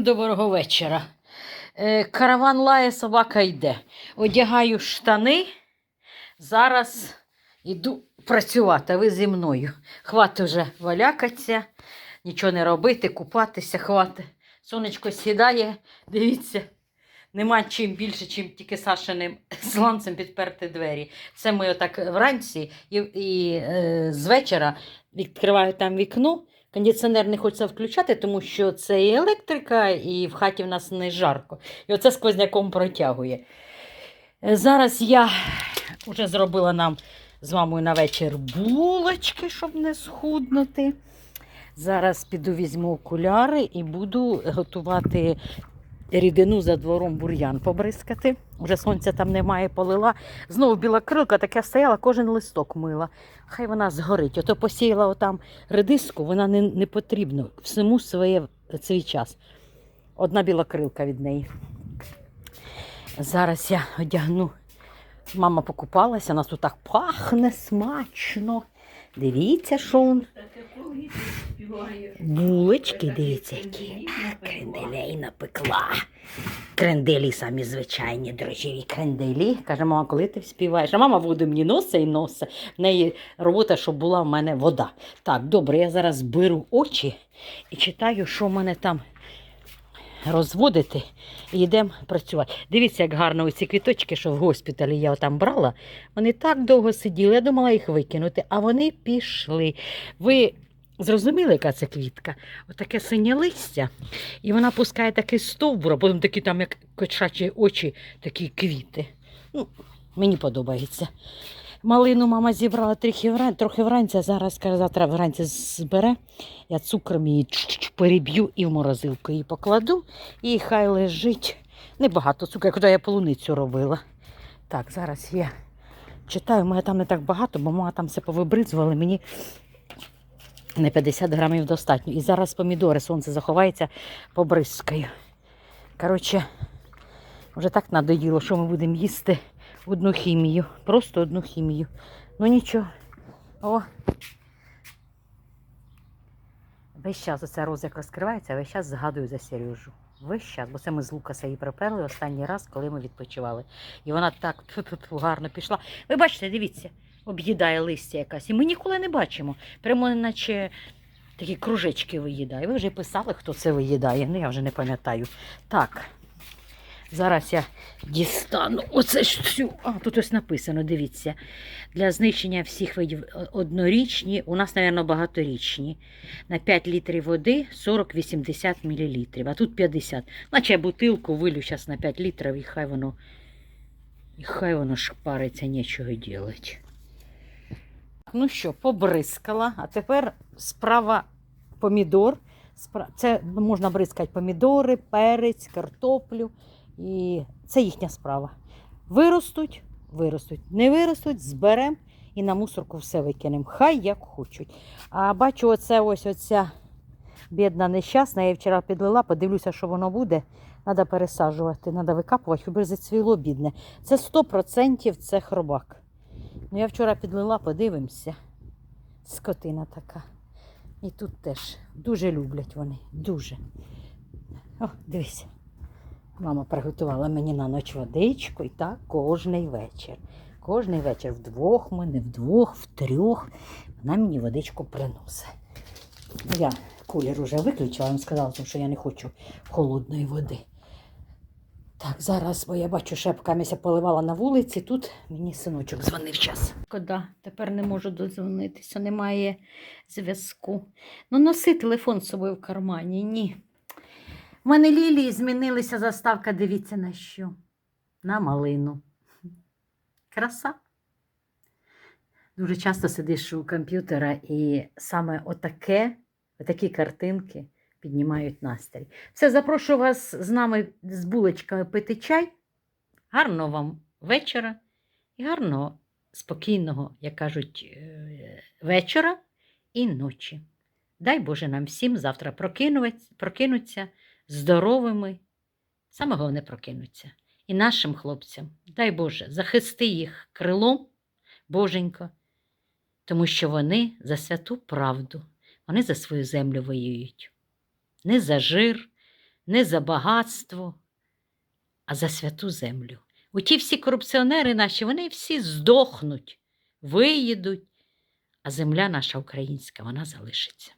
Доброго вечора. Е, Караван лає, собака йде. Одягаю штани. Зараз йду працювати, ви зі мною. Хвати вже валякаться, нічого не робити, купатися, хвати. Сонечко сідає, дивіться, нема чим більше, чим тільки Сашиним сланцем підперти двері. Це ми отак вранці і, і е, з вечора відкриваю там вікно. Кондиціонер не хочеться включати, тому що це і електрика, і в хаті в нас не жарко. І оце сквозняком протягує. Е, Зараз я вже зробила нам з мамою на вечір булочки, щоб не схуднути. Зараз піду візьму окуляри і буду готувати рідину за двором бур'ян побризкати. Уже сонця там немає, полила. Знову біла крилка така стояла, кожен листок мила. Хай вона згорить. Ото посіяла отам редиску, вона не, не потрібна. Всьому своє, свій час. Одна біла крилка від неї. Зараз я одягну. Мама покупалася, нас тут так пахне смачно. Дивіться, що он. Булочки, дивіться, які. Кренделей напекла. Кренделі самі звичайні, дрожжеві кренделі. Каже, мама, коли ти співаєш? А мама воду мені носить і носить. В неї робота, щоб була в мене вода. Так, добре, я зараз беру очі і читаю, що в мене там розводити і йдемо працювати. Дивіться, як гарно ці квіточки, що в госпіталі я там брала. Вони так довго сиділи, я думала їх викинути, а вони пішли. Ви зрозуміли, яка це квітка? Отаке синє листя, і вона пускає такий стовбур, а потім такі там, як кочачі очі, такі квіти. Ну, мені подобається. Малину мама зібрала трохи вранці, трохи вранці, а зараз каже, завтра вранці збере. Я цукром її переб'ю і в морозилку її покладу. І хай лежить. Небагато цукру, куди я полуницю робила. Так, зараз я читаю, мене там не так багато, бо мама там все повибризували. Мені не 50 грамів достатньо. І зараз помідори, сонце заховається, побризкаю. Коротше, вже так надоїло, що ми будемо їсти одну хімію. Просто одну хімію. Ну нічого. О. Весь час оця роза як розкривається, весь час згадую за Сережу. Весь час, бо це ми з Лукаса її приперли останній раз, коли ми відпочивали. І вона так тьфу-тьфу-тьфу, гарно пішла. Ви бачите, дивіться, об'їдає листя якась. І ми ніколи не бачимо. Прямо наче такі кружечки виїдає. Ви вже писали, хто це виїдає. Ну, я вже не пам'ятаю. Так. Зараз я дістану оце ж цю. А, тут ось написано, дивіться. Для знищення всіх видів однорічні, у нас, мабуть, багаторічні. На 5 літрів води 40-80 мл, а тут 50. Наче я бутилку вилю зараз на 5 літрів і хай воно, і хай воно шпариться, нічого робити. Ну що, побризкала, а тепер справа помідор. Це можна бризкати помідори, перець, картоплю. І це їхня справа. Виростуть, виростуть. Не виростуть, зберемо і на мусорку все викинемо. Хай як хочуть. А бачу, оце ось оця бідна нещасна. Я її вчора підлила, подивлюся, що воно буде. Треба пересаджувати, треба викапувати, щоб зацвіло бідне. Це 100% це хробак. Ну, я вчора підлила, подивимося. Скотина така. І тут теж дуже люблять вони. Дуже. О, дивись. Мама приготувала мені на ніч водичку і так кожний вечір. Кожний вечір вдвох ми, не вдвох, втрьох. Вона мені водичку приносить. Я кулер уже виключила, їм сказала, що я не хочу холодної води. Так, зараз, бо я бачу, шепкамися поливала на вулиці, тут мені синочок дзвонив час. Кода, тепер не можу додзвонитися, немає зв'язку. Ну, носи телефон з собою в кармані, ні. У мене лілії змінилися заставка, дивіться на що. На малину. Краса. Дуже часто сидиш у комп'ютера і саме отаке, отакі картинки піднімають настрій. Все, запрошую вас з нами з булочками пити чай. Гарного вам вечора і гарного, спокійного, як кажуть, е, вечора і ночі. Дай Боже нам всім завтра прокинуться здоровими, саме головне прокинуться. І нашим хлопцям, дай Боже, захисти їх крилом, Боженько, тому що вони за святу правду, вони за свою землю воюють. Не за жир, не за багатство, а за святу землю. Оті всі корупціонери наші, вони всі здохнуть, виїдуть, а земля наша українська, вона залишиться.